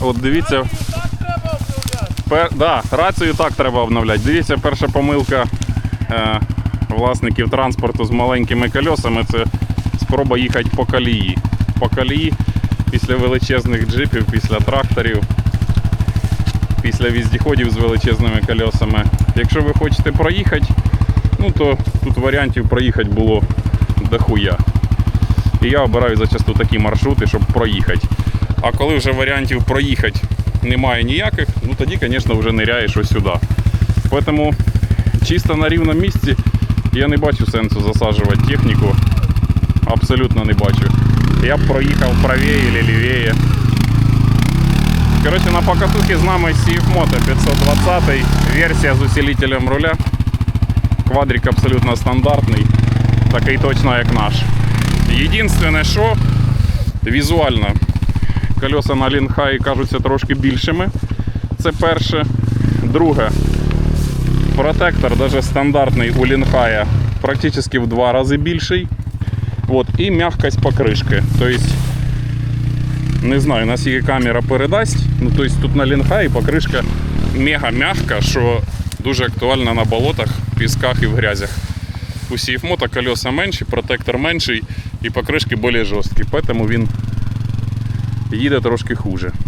От дивіться. Пер, да, рацію так треба обновляти. Дивіться, перша помилка е, власників транспорту з маленькими кольосами це спроба їхати по колії. По колії після величезних джипів, після тракторів, після віздіходів з величезними кольосами. Якщо ви хочете проїхати, ну то тут варіантів проїхати було дохуя. І я обираю зачасту такі маршрути, щоб проїхати. А коли вже варіантів проїхати немає ніяких, ну тоді, звісно, вже ниряєш ось сюди. Тому чисто на рівному місці я не бачу сенсу засаджувати техніку. Абсолютно не бачу. Я б проїхав правее или лівее. Коротше, на покатухі з нами CF Moto 520 версія з усилителем руля. Квадрик абсолютно стандартний, такий точно як наш. Єдине, що візуально колеса на лінхаї кажуться трошки більшими. Це перше. Друге, протектор, навіть стандартний у лінхая, практично в два рази більший. От, і м'якость покришки. Тобто, не знаю, наскільки камера передасть. Ну, тобто тут на лінхаї покришка мега м'яка, що дуже актуально на болотах, пісках і в грязях. У CF колеса менші, протектор менший і покришки більш жорсткі, тому він їде трошки хуже.